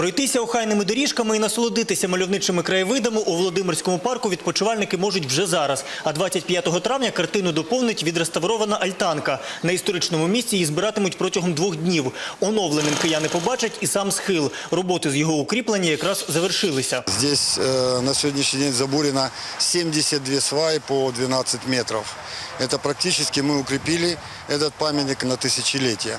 Пройтися охайними доріжками і насолодитися мальовничими краєвидами у Володимирському парку відпочивальники можуть вже зараз. А 25 травня картину доповнить відреставрована альтанка. На історичному місці її збиратимуть протягом двох днів. Оновленим кияни побачать і сам схил. Роботи з його укріплення якраз завершилися. Здесь э, на сегодняшний день забурено 72 сваи по 12 метров. Это практически мы укрепили этот памятник на тысячелетие.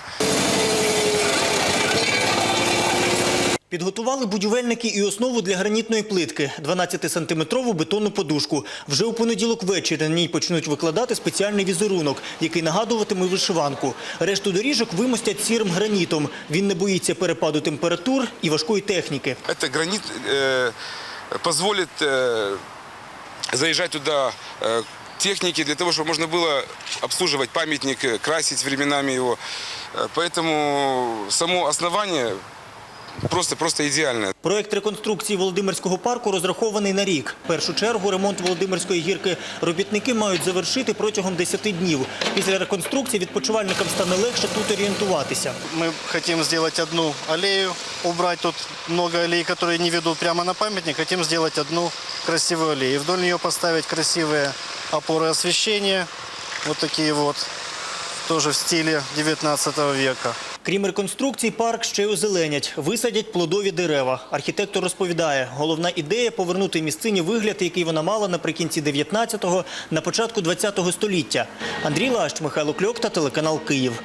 Підготували будівельники і основу для гранітної плитки – 12-сантиметрову бетонну подушку. Вже у понеділок ввечері на ній почнуть викладати спеціальний візерунок, який нагадуватиме вишиванку. Решту доріжок вимостять сірим гранітом. Він не боїться перепаду температур і важкої техніки. Это гранит э, позволит э, заезжать туда э, техники для того, чтобы можно было обслуживать памятник, э, красить временами его. Э, Поэтому само основание просто-просто идеальное. Проект реконструкції Володимирського парку розрахований на рік. В першу чергу ремонт Володимирської гірки робітники мають завершити протягом 10 днів. Після реконструкції відпочивальникам стане легше тут орієнтуватися. Мы хотим сделать одну аллею, убрать тут много аллей, которые не ведут прямо на памятник. Хотим сделать одну красивую аллею. И вдоль нее поставить красивые опоры освещения. Вот такие вот, тоже в стиле 19 века. Крім реконструкції, парк ще й озеленять, висадять плодові дерева. Архітектор розповідає, головна ідея – повернути місцині вигляд, який вона мала наприкінці 19-го, на початку 20-го століття. Андрій Лащ, Михайло Кльок та телеканал «Київ».